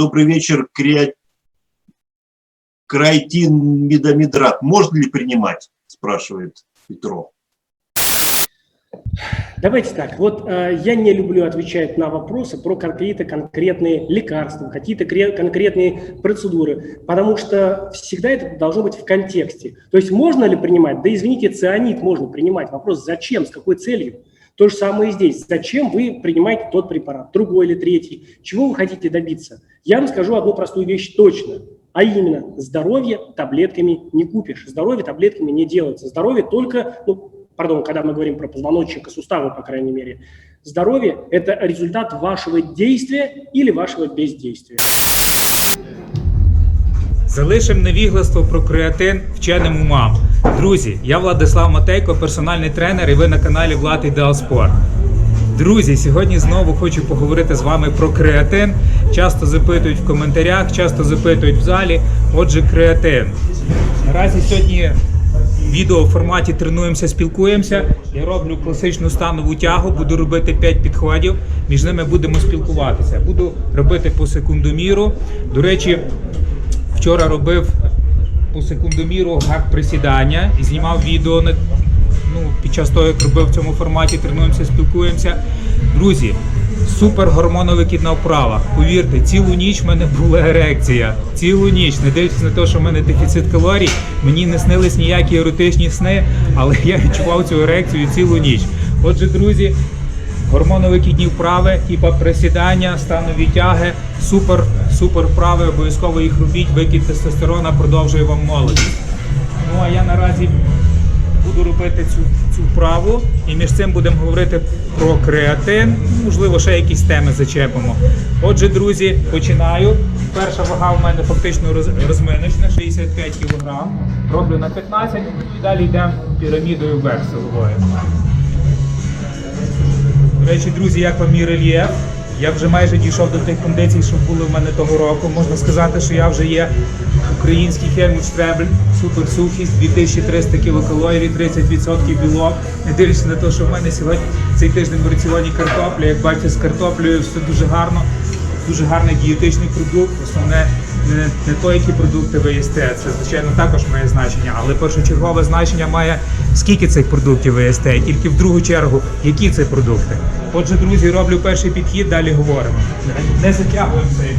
добрый вечер, креа... Крайтин Медомидрат. Можно ли принимать? Спрашивает Петров. Давайте так, вот э, я не люблю отвечать на вопросы про какие-то конкретные лекарства, какие-то кре- конкретные процедуры, потому что всегда это должно быть в контексте. То есть можно ли принимать? Да извините, цианид можно принимать. Вопрос зачем, с какой целью? То же самое и здесь. Зачем вы принимаете тот препарат, другой или третий? Чего вы хотите добиться? Я вам скажу одну простую вещь точно. А именно, здоровье таблетками не купишь. Здоровье таблетками не делается. Здоровье только, ну, пардон, когда мы говорим про позвоночник и суставы, по крайней мере, здоровье – это результат вашего действия или вашего бездействия. Залишимо невігластво про креатин вченим умам. Друзі, я Владислав Матейко, персональний тренер, і ви на каналі Влад Ідеал Спорт. Друзі, сьогодні знову хочу поговорити з вами про креатин. Часто запитують в коментарях, часто запитують в залі. Отже, креатин. Наразі сьогодні відео в форматі тренуємося, спілкуємося. Я роблю класичну станову тягу, буду робити 5 підходів. Між ними будемо спілкуватися. Буду робити по секундоміру. До речі, вчора робив по секундоміру гак присідання і знімав відео на ну, під час того, як робив в цьому форматі, тренуємося, спілкуємося. Друзі, супер гормоновикідна вправа. Повірте, цілу ніч в мене була ерекція. Цілу ніч, не дивлячись на те, що в мене дефіцит калорій, мені не снились ніякі еротичні сни, але я відчував цю ерекцію цілу ніч. Отже, друзі, гормоновикідні вправи, типа присідання, станові тяги, супер, супер вправи, обов'язково їх робіть, викид тестостерона продовжує вам молодість. Ну а я наразі буду робити цю, цю вправу і між цим будемо говорити про креатин, можливо, ще якісь теми зачепимо. Отже, друзі, починаю. Перша вага в мене фактично роз- розминочна, 65 кг. Роблю на 15 і далі йдемо пірамідою вверх силовою. До речі, друзі, як вам мій рельєф? Я вже майже дійшов до тих кондицій, що були в мене того року. Можна сказати, що я вже є український Хельмут Штребель, суперсухість, 2300 кілокалорій, 30% білок. Не дивлячись на те, що в мене сьогодні цей тиждень в раціоні картопля. Як бачите, з картоплею все дуже гарно. Дуже гарний дієтичний продукт. Основне не, не то, які продукти ви їсте. Це звичайно також має значення, але першочергове значення має скільки цих продуктів ви їсте, і тільки в другу чергу, які це продукти. Отже, друзі, роблю перший підхід, далі говоримо. Не затягуємо цей.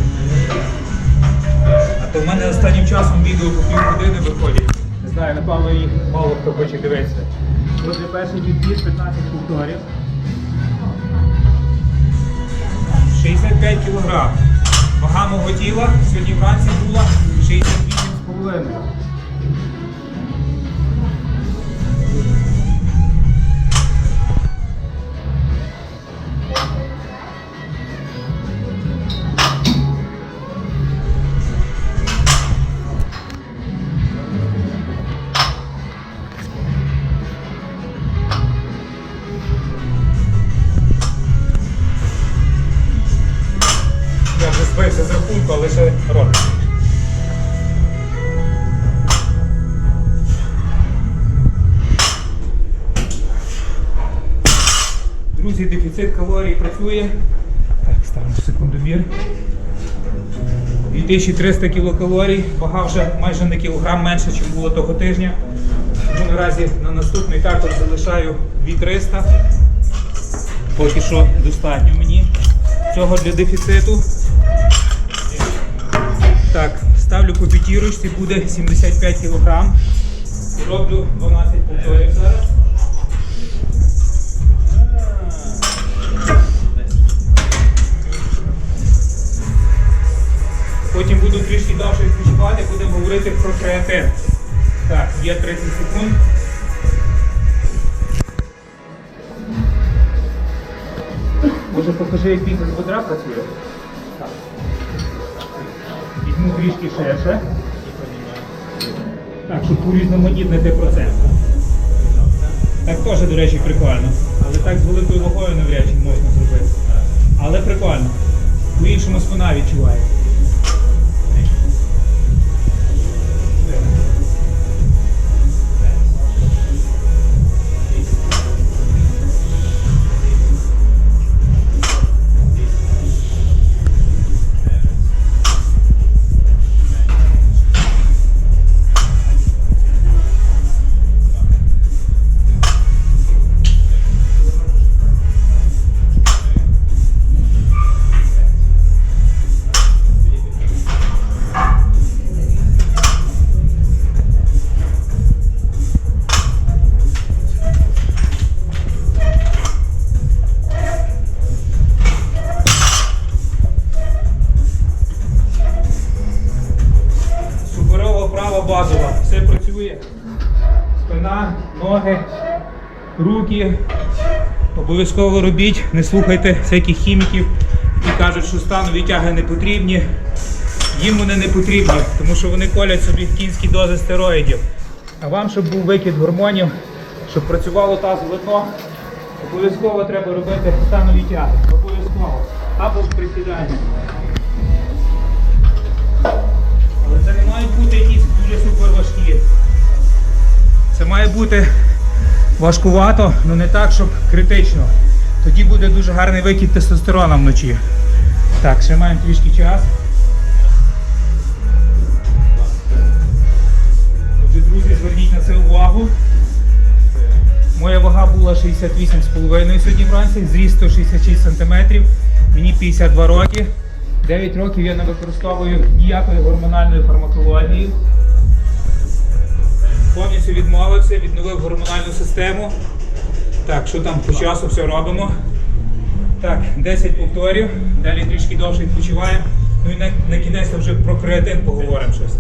А то в мене останнім часом відео по півгодини виходять. Не знаю, напевно, їх мало хто хоче дивитися. Отже, перший підхід 15 повторів. 65 кг. Вага мого тіла сьогодні вранці була 68,5. Працює. Так, ставимо секундомір. 2300 кілокалорій, вага вже майже на кілограм менше, ніж було того тижня. Тому наразі на наступний також залишаю 2300. Поки що достатньо мені цього для дефіциту. Так, ставлю по п'ятірочці, буде 75 кг. Роблю 12 повторів зараз. Потім буду трішки довше відпочивати, будемо говорити про креатин. Так, є 30 секунд. Може покажи, як бізнес бедра працює? Так. Візьму трішки ширше. Так, щоб урізноманітнити процес. Так теж, до речі, прикольно. Але так з великою вагою навряд чи можна зробити. Але прикольно. По-іншому спина відчуває. Руки. Обов'язково робіть, не слухайте всяких хіміків, які кажуть, що станові тяги не потрібні. Їм вони не потрібні, тому що вони колять собі кінські дози стероїдів. А вам, щоб був викид гормонів, щоб працювало тазове дно, обов'язково треба робити станові тяги. Обов'язково. Або присідання. Але це не мають бути якісь дуже супер важкі. Це має бути важкувато, але не так, щоб критично. Тоді буде дуже гарний викид тестостерона вночі. Так, ще маємо трішки час. Отже, друзі, зверніть на це увагу. Моя вага була 68,5 сьогодні вранці, зріст 166 см, мені 52 роки. 9 років я не використовую ніякої гормональної фармакології. Повністю відмовився, відновив гормональну систему. Так, що там по часу все робимо? Так, 10 повторів, далі трішки довше відпочиваємо. Ну і на, на кінець вже про креатин поговоримо щось.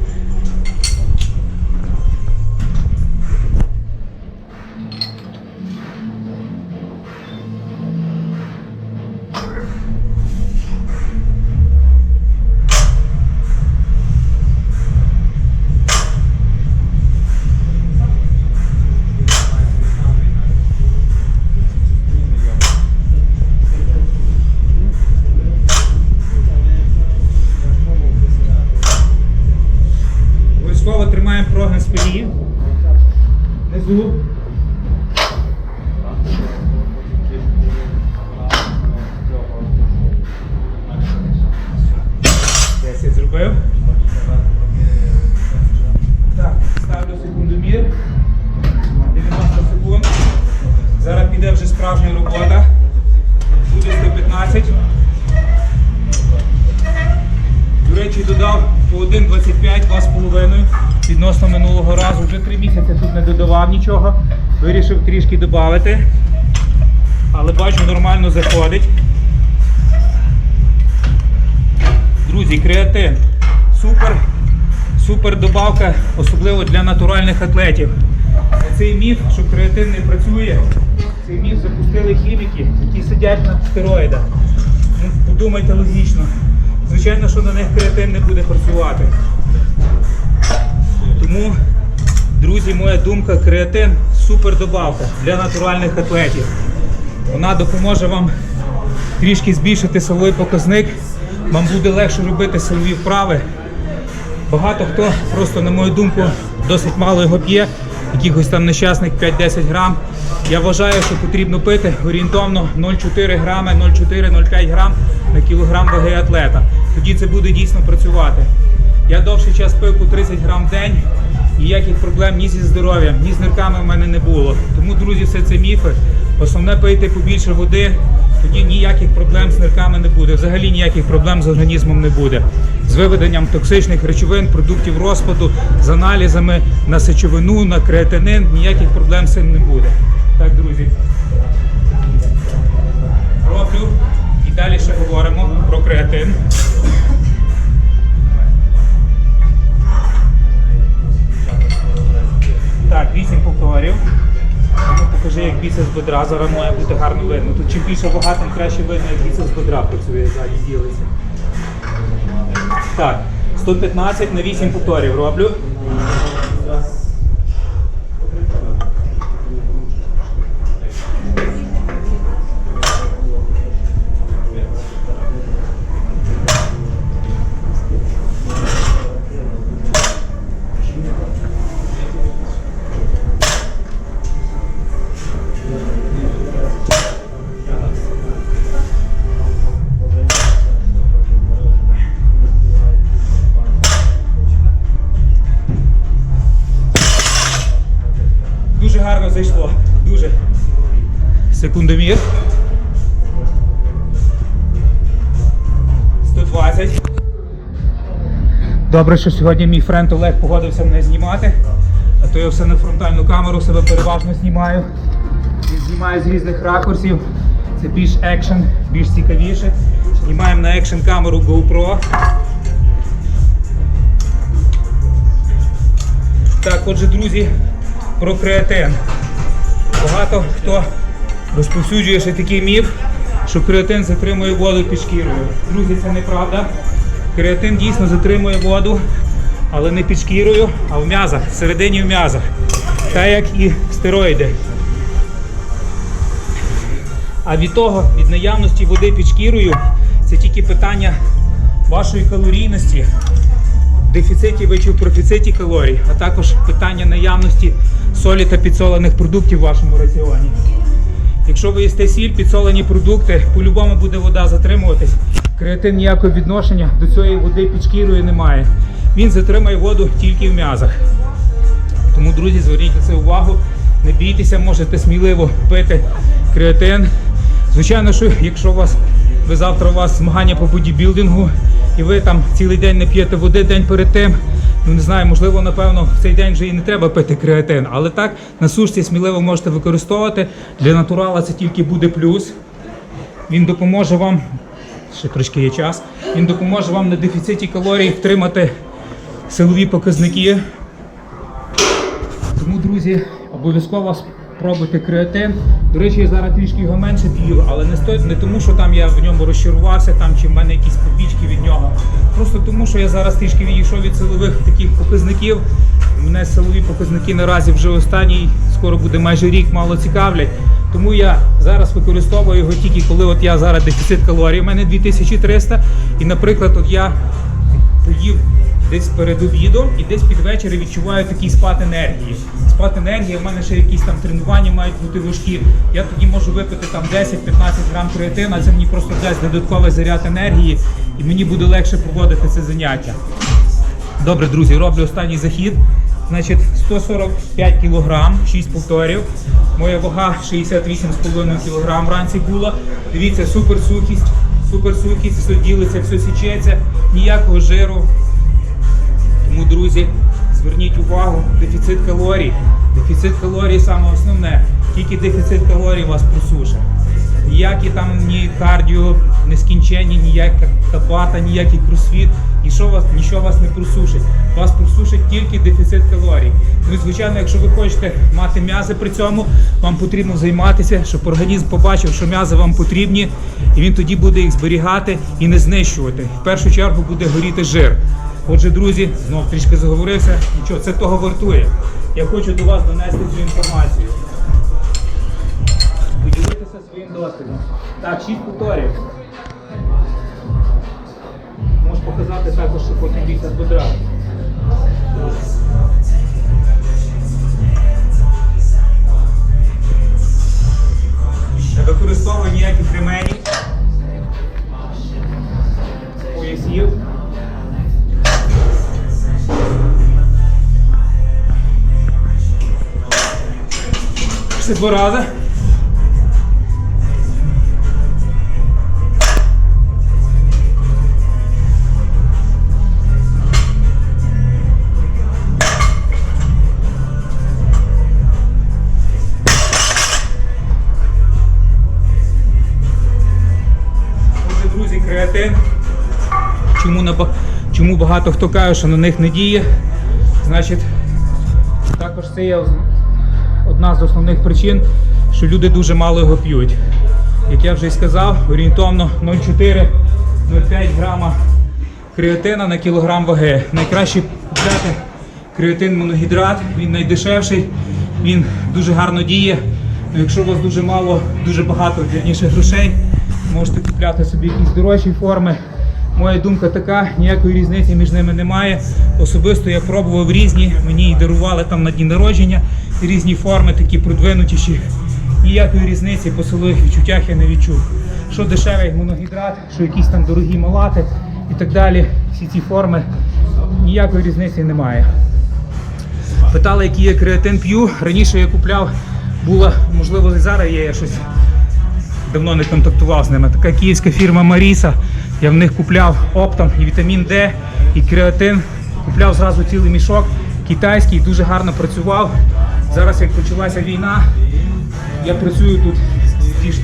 Вирішив трішки додати. Але бачу, нормально заходить. Друзі, креатин. Супер, супер добавка, особливо для натуральних атлетів. Цей міф, що креатин не працює, цей міф запустили хіміки, які сидять на стероїдах. Ну, подумайте логічно. Звичайно, що на них креатин не буде працювати. Тому, друзі, моя думка, креатин супер добавка для натуральних атлетів. Вона допоможе вам трішки збільшити силовий показник, вам буде легше робити силові вправи. Багато хто просто, на мою думку, досить мало його п'є, якихось там нещасних 5-10 грам. Я вважаю, що потрібно пити орієнтовно 0,4 грами, 0,4-0,5 грам на кілограм ваги атлета. Тоді це буде дійсно працювати. Я довший час пив по 30 грам в день, ніяких проблем ні зі здоров'ям, ні з нирками в мене не було. Тому, друзі, все це міфи. Основне пийте побільше води, тоді ніяких проблем з нирками не буде. Взагалі ніяких проблем з організмом не буде. З виведенням токсичних речовин, продуктів розпаду, з аналізами на сечовину, на креатинин, ніяких проблем з цим не буде. Так, друзі. Роблю і далі ще говоримо про креатин. Так, 8 повторів. Покажи, як біцепс бедра зараз має бути гарно видно. Тут чим більше вага, тим краще видно, як біцепс бедра працює ззаді ділиться. Так, 115 на 8 повторів роблю. Добре, що сьогодні мій френд Олег погодився мене знімати. А то я все на фронтальну камеру себе переважно знімаю. Він знімає з різних ракурсів. Це більш екшен, більш цікавіше. Знімаємо на екшен камеру GoPro. Так, отже, друзі, про креатин. багато хто розповсюджує ще такий міф, що креатин затримує воду під шкірою. Друзі, це неправда. Креатин дійсно затримує воду, але не під шкірою, а в м'язах, всередині в м'язах. Так як і стероїди. А від того, від наявності води під шкірою, це тільки питання вашої калорійності, дефіциті ви чи в профіциті калорій, а також питання наявності солі та підсолених продуктів в вашому раціоні. Якщо ви їсте сіль, підсолені продукти, по-любому буде вода затримуватись. Креатин ніякого відношення до цієї води під шкірою немає. Він затримає воду тільки в м'язах. Тому, друзі, зверніть на це увагу. Не бійтеся, можете сміливо пити креатин. Звичайно, що якщо у вас ви завтра у вас змагання по бодібілдингу, і ви там цілий день не п'єте води день перед тим. Ну не знаю, можливо, напевно, в цей день вже і не треба пити креатин. Але так, на сушці сміливо можете використовувати. Для натурала це тільки буде плюс. Він допоможе вам, ще трошки є час, він допоможе вам на дефіциті калорій втримати силові показники. Тому, друзі, обов'язково спробуйте креатин. До речі, я зараз трішки його менше п'ю, але не стоїть не тому, що там я в ньому розчарувався, там чи в мене якісь побічки від нього. Просто тому, що я зараз трішки відійшов від силових таких показників. Мене силові показники наразі вже останній, скоро буде майже рік, мало цікавлять. Тому я зараз використовую його тільки коли от я зараз дефіцит калорій, у мене 2300. І, наприклад, от я поїв десь перед обідом і десь під вечір відчуваю такий спад енергії. Спад енергії, у мене ще якісь там тренування мають бути важкі. Я тоді можу випити там 10-15 грам креатина, це мені просто дасть додатковий заряд енергії і мені буде легше проводити це заняття. Добре, друзі, роблю останній захід. Значить, 145 кг, 6 повторів. Моя вага 68,5 кг вранці була. Дивіться, супер сухість, супер сухість, все ділиться, все січеться, ніякого жиру. Тому, друзі, зверніть увагу, дефіцит калорій. Дефіцит калорій саме основне. Тільки дефіцит калорій вас просушить. Ніякі там ні кардіо, нескінченні, ніяка табата, ніякий кросфіт, нічого вас, нічого вас не просушить. Вас просушить тільки дефіцит калорій. Ну і звичайно, якщо ви хочете мати м'язи при цьому, вам потрібно займатися, щоб організм побачив, що м'язи вам потрібні, і він тоді буде їх зберігати і не знищувати. В першу чергу буде горіти жир. Отже, друзі, знов трішки заговорився. Нічого, це того вартує. Я хочу до вас донести цю інформацію. Поділитися своїм досвідом. Так, шість повторів. Можеш показати також, що потім бійся з Ще два рази. Друзі, креатин. Чому, на, чому багато хто каже, що на них не діє? Значить, також це є одна з основних причин, що люди дуже мало його п'ють. Як я вже й сказав, орієнтовно 0,4-0,5 грама креатина на кілограм ваги. Найкраще купляти креатин моногідрат, він найдешевший, він дуже гарно діє. Ну, якщо у вас дуже мало, дуже багато вірніше грошей, можете купляти собі якісь дорожчі форми. Моя думка така, ніякої різниці між ними немає. Особисто я пробував різні, мені і дарували там на дні народження різні форми, такі продвинутіші. Ніякої різниці по силових відчуттях я не відчув. Що дешевий моногідрат, що якісь там дорогі малати і так далі. Всі ці форми ніякої різниці немає. Питали, який я креатин п'ю. Раніше я купляв, була, можливо, зараз є я щось давно не контактував з ними. Така київська фірма Маріса. Я в них купляв оптом і вітамін Д, і креатин. Купляв зразу цілий мішок. Китайський, дуже гарно працював. Зараз, як почалася війна, я працюю тут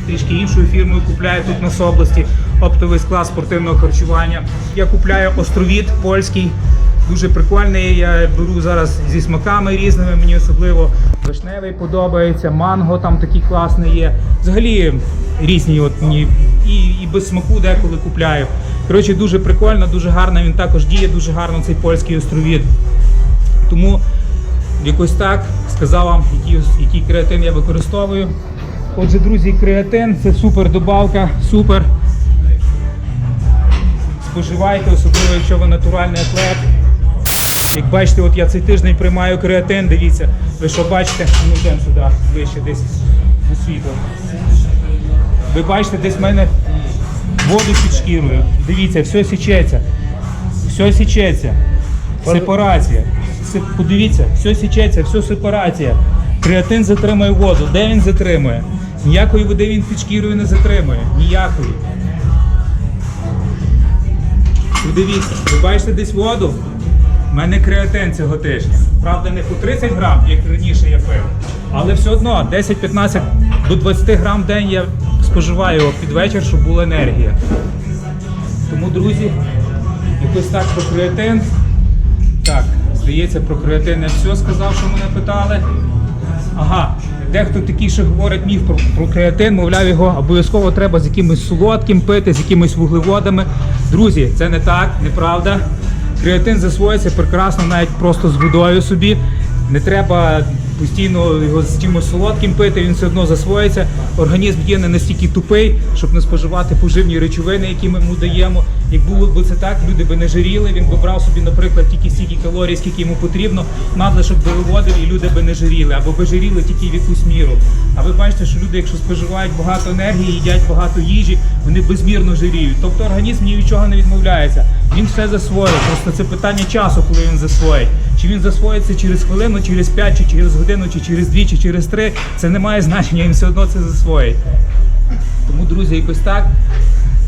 трішки іншою фірмою, купляю тут на області оптовий склад спортивного харчування. Я купляю островіт польський. Дуже прикольний. Я беру зараз зі смаками різними. Мені особливо вишневий подобається, манго там такий класний є. Взагалі різні от мені і, і без смаку деколи купляю. Коротше, дуже прикольно, дуже гарно. Він також діє дуже гарно цей польський островід. Тому якось так сказав вам, який, який креатин я використовую. Отже, друзі, креатин це супер добавка, супер. Споживайте, особливо якщо ви натуральний атлет. Як бачите, от я цей тиждень приймаю креатин, дивіться, ви що бачите? Ну йдемо сюди, вище десь у світло. Ви бачите, десь в мене воду під шкірою. Дивіться, все січеться. Все січеться. Сепарація. Подивіться, все січеться, все сепарація. Креатин затримує воду. Де він затримує? Ніякої води він під шкірою не затримує. Ніякої. Подивіться, ви бачите десь воду? Мене креатин цього тижня. Правда, не по 30 грам, як раніше я пив. Але все одно 10-15 до 20 грам в день я споживаю під вечір, щоб була енергія. Тому, друзі, якось так про креатин. Так, здається, про креатин я все сказав, що мене питали. Ага, дехто такий ще говорить міф про, про креатин, мовляв, його обов'язково треба з якимось солодким пити, з якимись вуглеводами. Друзі, це не так, неправда. Креатин засвоїться прекрасно навіть просто з водою собі. Не треба постійно його з чимось солодким пити, він все одно засвоїться. Організм є не настільки тупий, щоб не споживати поживні речовини, які ми йому даємо. Як було б це так, люди би не жиріли, він би брав собі, наприклад, тільки стільки калорій, скільки йому потрібно, надлишок би виводив і люди би не жиріли, або би жиріли тільки в якусь міру. А ви бачите, що люди, якщо споживають багато енергії, їдять багато їжі, вони безмірно жиріють. Тобто організм ні від чого не відмовляється. Він все засвоює. Просто це питання часу, коли він засвоїть. Чи він засвоїться через хвилину, через 5, чи через годину, чи через 2, чи через 3, це не має значення, він все одно це засвоїть. Тому, друзі, якось так.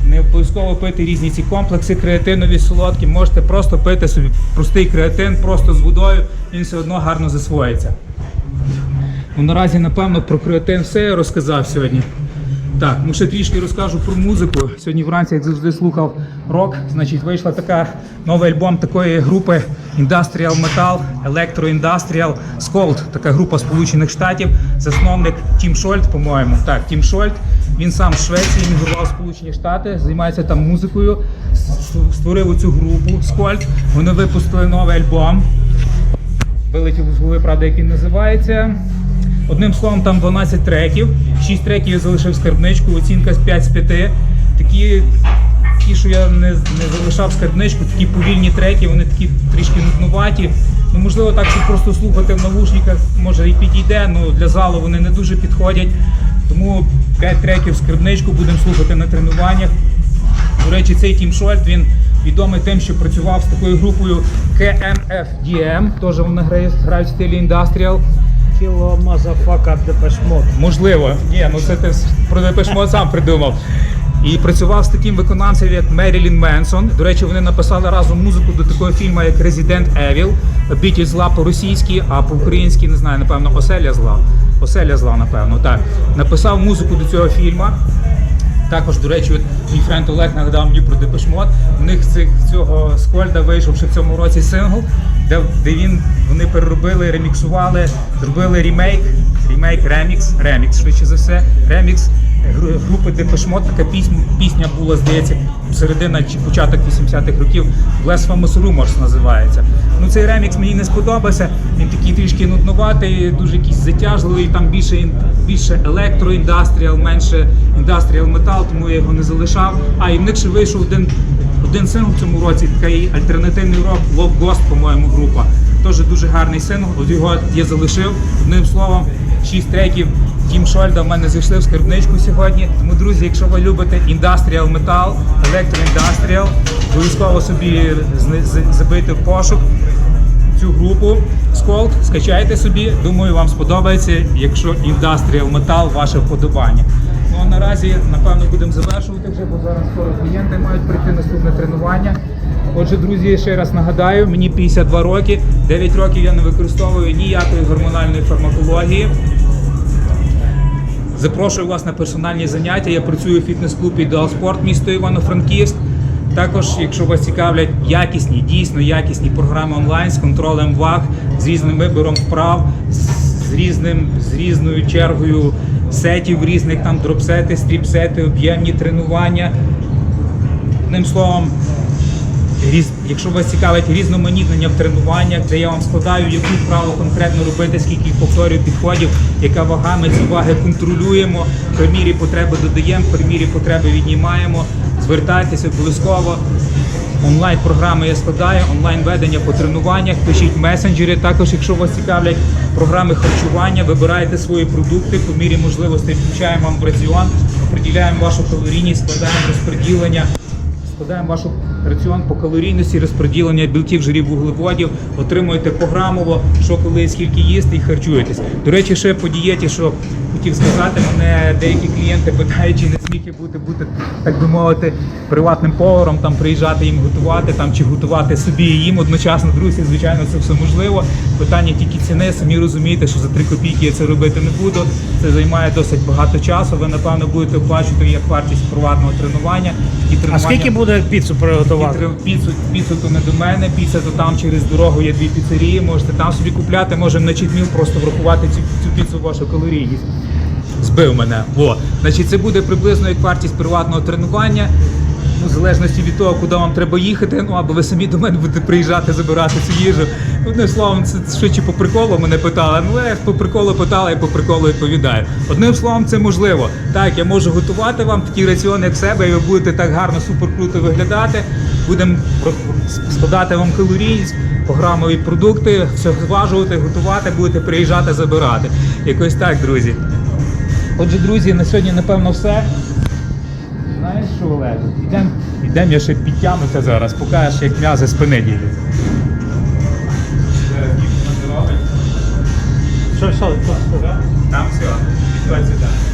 Не обов'язково пити різні ці комплекси креатинові, солодкі. Можете просто пити собі простий креатин, просто з водою, він все одно гарно засвоїться. Ну, наразі, напевно, про креатин все я розказав сьогодні. Так, ну ще трішки розкажу про музику. Сьогодні вранці, як завжди, слухав рок. Значить, вийшла така новий альбом такої групи Industrial Metal, Electro Industrial Scold, така група Сполучених Штатів. Засновник Тім Шольт, по-моєму. Так, Тім Шольт. Він сам з Швеції, мігрував в Сполучені Штати, займається там музикою, створив оцю групу Скольд. Вони випустили новий альбом. Вилетів з голови, правда, як він називається. Одним словом, там 12 треків, 6 треків я залишив скарбничку, оцінка з 5 з 5. Такі, ті, що я не, не залишав скарбничку, такі повільні треки, вони такі трішки нуднуваті. Ну, можливо, так, щоб просто слухати в навушниках, може і підійде, але для залу вони не дуже підходять. Тому 5 треків скрипничку, будемо слухати на тренуваннях. До речі, цей Тім Шольт він відомий тим, що працював з такою групою KMFDM, теж вони грають, грають в стилі індастріал. Кіло мазафака депешмот. Можливо, ні, ну це ти про депешмот сам придумав. І працював з таким виконавцем, як Мерілін Менсон. До речі, вони написали разом музику до такого фільму, як Resident Evil. Обітіль зла по-російськи, а по-українськи не знаю, напевно, Оселя зла. Оселя зла, напевно, так. Написав музику до цього фільму. Також, до речі, от мій френд Олег нагадав мені про Депешмот. У них цих- цього Скольда вийшов ще в цьому році сингл, де, де він вони переробили, реміксували, зробили ремейк, ремейк, ремікс, ремікс, швидше за все, ремікс групи Депешмот. Така пісня, була, здається, середина чи початок 80-х років. Blasphemous Rumors називається. Ну цей ремікс мені не сподобався. Він такий трішки нуднуватий, дуже якийсь затяжливий, там більше більше електроіндастріал, менше індастріал метал, тому я його не залишав. А і в них ще вийшов один, один сингл в цьому році, такий альтернативний рок, Love Ghost, по-моєму, група. Теж дуже гарний сингл. От його я залишив. Одним словом, шість треків Тім Шольда в мене зайшли в скарбничку сьогодні. Тому, друзі, якщо ви любите індастріал метал, електроіндастріал, обов'язково собі забити в пошук цю групу Сколд, скачайте собі. Думаю, вам сподобається, якщо індастріал метал ваше вподобання. Ну а наразі, напевно, будемо завершувати вже, бо зараз скоро клієнти мають прийти наступне тренування. Отже, друзі, ще раз нагадаю, мені 52 роки, 9 років я не використовую ніякої гормональної фармакології. Запрошую вас на персональні заняття. Я працюю в фітнес-клубі «Ідеалспорт» місто Івано-Франківськ. Також, якщо вас цікавлять якісні, дійсно якісні програми онлайн з контролем ваг, з різним вибором вправ, з, різним, з різною чергою сетів, різних там дропсети, стріпсети, об'ємні тренування. Одним словом, якщо вас цікавить різноманітнення в тренуваннях, де я вам складаю, яку вправу конкретно робити, скільки повторів підходів, яка вага, ми ці ваги контролюємо, при мірі потреби додаємо, при мірі потреби віднімаємо. Звертайтеся обов'язково. Онлайн-програми я складаю, онлайн-ведення по тренуваннях, пишіть месенджери. Також, якщо вас цікавлять програми харчування, вибирайте свої продукти, по мірі можливостей включаємо вам в раціон, определяємо вашу калорійність, складаємо розподілення. Складаємо ваш раціон по калорійності, розподілення білків, жирів, вуглеводів, отримуєте програмово, що коли скільки їсти і харчуєтесь. До речі, ще по дієті, що хотів сказати, мене деякі клієнти питають, чи не зміг я бути, бути, так би мовити, приватним поваром, там приїжджати їм готувати, там чи готувати собі і їм одночасно, друзі, звичайно, це все можливо. Питання тільки ціни, самі розумієте, що за 3 копійки я це робити не буду. Це займає досить багато часу. Ви напевно будете оплачувати як вартість приватного тренування. І А скільки буде піцу приготувати? Піцу, піцу, то не до мене, піца то там через дорогу є дві піцерії, можете там собі купляти, можемо на читміл просто врахувати цю, цю піцу вашу калорійність. Збив мене. Во. Значить, це буде приблизно як вартість приватного тренування. Ну, в залежності від того, куди вам треба їхати, ну або ви самі до мене будете приїжджати, забирати цю їжу. Одним словом, це швидше по приколу мене питали. Ну, я по приколу питала, я по приколу відповідаю. Одним словом, це можливо. Так, я можу готувати вам такий раціон, як себе, і ви будете так гарно, супер круто виглядати. Будемо складати вам калорійність, програмові продукти, все зважувати, готувати, будете приїжджати, забирати. Якось так, друзі. Отже, друзі, на сьогодні, напевно, все. Знаєш що, Олег? Ідемо, ідем, я ще підтягнуся зараз, покажеш, як м'язи спини діють. Що, що, що? Там все, підходь сюди.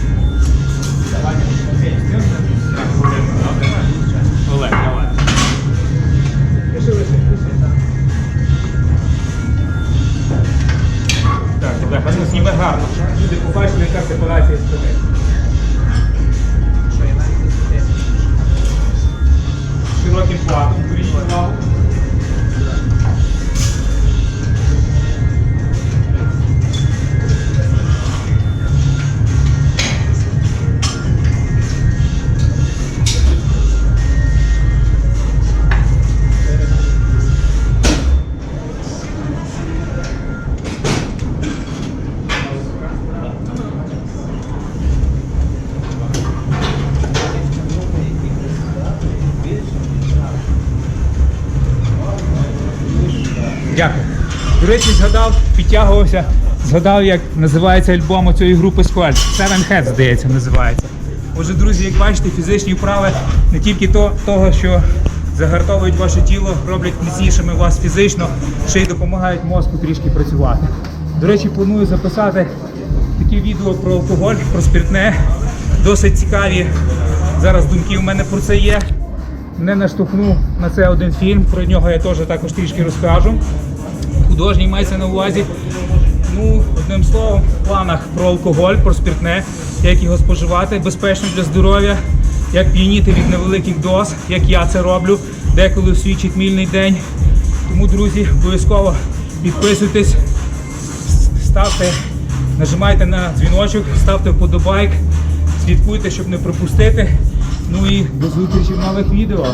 Так, Олег, а ну зніми гарно. Люди побачили, яка сепарація спини. Широким планом, беріть увагу. Підтягувався, згадав, як називається альбом у цієї групи Squad. Seven Heads, здається, називається. Отже, друзі, як бачите, фізичні вправи не тільки то, того, що загартовують ваше тіло, роблять міцнішими вас фізично, ще й допомагають мозку трішки працювати. До речі, планую записати такі відео про алкоголь, про спиртне. Досить цікаві. Зараз думки у мене про це є. Мене наштовхнув на це один фільм, про нього я теж також трішки розкажу. Художній мається на увазі. Ну, одним словом, в планах про алкоголь, про спиртне, як його споживати безпечно для здоров'я, як п'яніти від невеликих доз, як я це роблю, деколи в свій читмільний день. Тому, друзі, обов'язково підписуйтесь, ставте, нажимайте на дзвіночок, ставте вподобайк, слідкуйте, щоб не пропустити. Ну і до зустрічі в нових відео.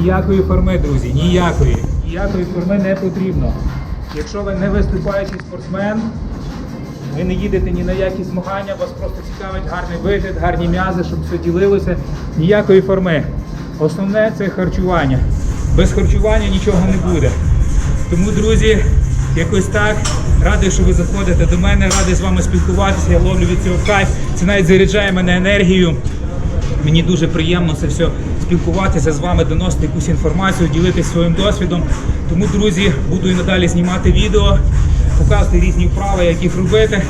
Ніякої форми, друзі, ніякої. Ніякої форми не потрібно. Якщо ви не виступаючий спортсмен, ви не їдете ні на які змагання, вас просто цікавить гарний вигляд, гарні м'язи, щоб все ділилося. Ніякої форми. Основне це харчування. Без харчування нічого не буде. Тому, друзі, якось так. Радий, що ви заходите до мене, радий з вами спілкуватися. Я ловлю від цього кайф. Це навіть заряджає мене енергією. Мені дуже приємно це все спілкуватися з вами, доносити якусь інформацію, ділитися своїм досвідом. Тому, друзі, буду і надалі знімати відео, показувати різні вправи, як їх робити.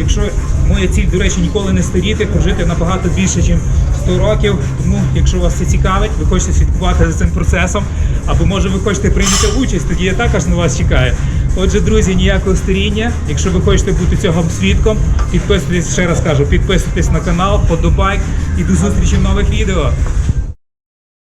Якщо моя ціль, до речі, ніколи не старіти, прожити набагато більше, ніж 100 років. Тому, якщо вас це цікавить, ви хочете слідкувати за цим процесом, або може ви хочете прийняти участь, тоді я також на вас чекаю. Отже, друзі, ніякого старіння. Якщо ви хочете бути цього свідком, підписуйтесь, ще раз кажу, підписуйтесь на канал, подобайк і до зустрічі в нових відео.